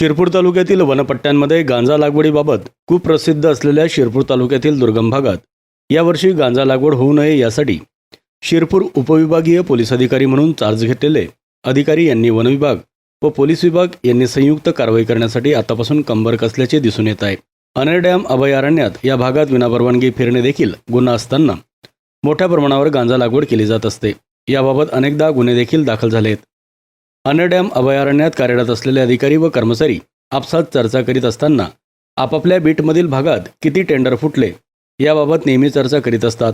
शिरपूर तालुक्यातील वनपट्ट्यांमध्ये गांजा लागवडीबाबत कुप्रसिद्ध असलेल्या शिरपूर तालुक्यातील दुर्गम भागात यावर्षी गांजा लागवड होऊ नये यासाठी शिरपूर उपविभागीय पोलीस अधिकारी म्हणून चार्ज घेतलेले अधिकारी यांनी वनविभाग व पोलीस विभाग यांनी संयुक्त कारवाई करण्यासाठी आतापासून कंबर कसल्याचे दिसून येत आहे. अनेर डॅम अभयारण्यात या भागात विनापरवानगी फिरणे देखील गुन्हा असताना मोठ्या प्रमाणावर गांजा लागवड केली जात असते. याबाबत अनेकदा गुन्हे देखील दाखल झाले आहेत अनडॅम डॅम अभयारण्यात कार्यरत असलेले अधिकारी व कर्मचारी आपसात चर्चा करीत असताना आपापल्या बीटमधील भागात किती टेंडर फुटले याबाबत नेहमी चर्चा करीत असतात.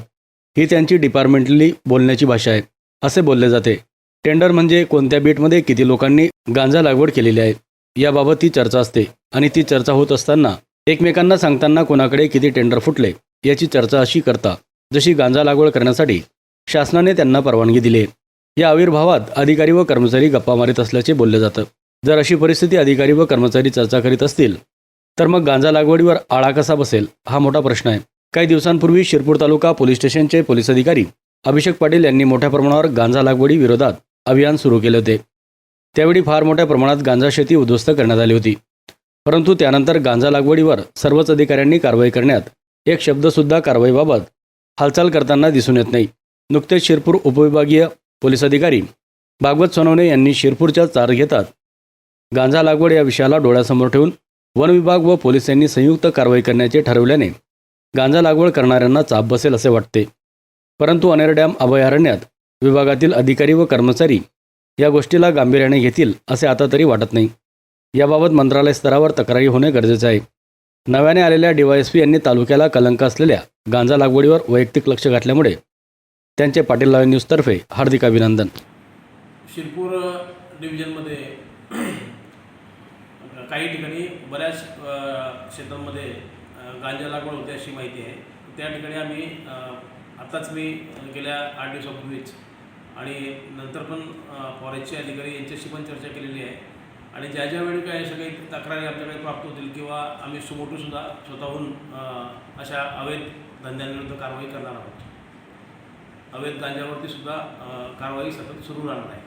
ही त्यांची डिपार्टमेंटली बोलण्याची भाषा आहे. असे बोलले जाते. टेंडर म्हणजे कोणत्या बीटमध्ये किती लोकांनी गांजा लागवड केलेली आहे याबाबत ती चर्चा असते आणि ती चर्चा होत असताना एकमेकांना सांगताना कोणाकडे किती टेंडर फुटले याची चर्चा अशी करता जशी गांजा लागवड करण्यासाठी शासनाने त्यांना परवानगी दिली आहे. या आविर्भावात अधिकारी व कर्मचारी गप्पा मारित असल्याचे बोलले जातं. जर अशी परिस्थिती अधिकारी व कर्मचारी चर्चा करीत असतील तर मग गांजा लागवडीवर आळा कसा बसेल? हा मोठा प्रश्न आहे. काही दिवसांपूर्वी शिरपूर तालुका पोलीस स्टेशनचे पोलीस अधिकारी अभिषेक पाटील यांनी मोठ्या प्रमाणावर गांजा लागवडी विरोधात अभियान सुरू केले होते. त्यावेळी फार मोठ्या प्रमाणात गांजा शेती उद्ध्वस्त करण्यात आली होती. परंतु त्यानंतर गांजा लागवडीवर सर्वच अधिकाऱ्यांनी कारवाई करण्यात एक शब्दसुद्धा कारवाईबाबत हालचाल करताना दिसून येत नाही. नुकतेच शिरपूर उपविभागीय पोलीस अधिकारी भागवत सोनवणे यांनी शिरपूरच्या चार घेतात. गांजा लागवड या विषयाला डोळ्यासमोर ठेवून वन विभाग व पोलीस यांनी संयुक्त कारवाई करण्याचे ठरवल्याने गांजा लागवड करणाऱ्यांना चाप बसेल असे वाटते. परंतु अनेर डॅम अभयारण्यात विभागातील अधिकारी व कर्मचारी या गोष्टीला गांभीर्याने घेतील असे आता तरी वाटत नाही. याबाबत मंत्रालय स्तरावर तक्रारी होणे गरजेचे आहे. नव्याने आलेल्या डीवायएसपी यांनी तालुक्याला कलंक असलेल्या गांजा लागवडीवर वैयक्तिक लक्ष घातल्यामुळे त्यांचे पाटील लाईव्ह न्यूजतर्फे हार्दिक अभिनंदन. शिरपूर डिव्हिजनमध्ये काही ठिकाणी बऱ्याच क्षेत्रांमध्ये गांजा लागवड होते अशी माहिती आहे. त्या ठिकाणी आम्ही आत्ताच मी गेल्या आठ दिवसापूर्वीच आणि नंतर पण फॉरेस्टचे अधिकारी यांच्याशी पण चर्चा केलेली आहे. आणि ज्या ज्या वेळी काही अशा काही तक्रारी आपल्याकडे प्राप्त होतील किंवा आम्ही सुमोटोसुद्धा स्वतःहून अशा अवैध धंद्यांविरुद्ध कारवाई करणार आहोत. अवैध गांजावरती सुद्धा कारवाई सतत सुरू राहणार आहे.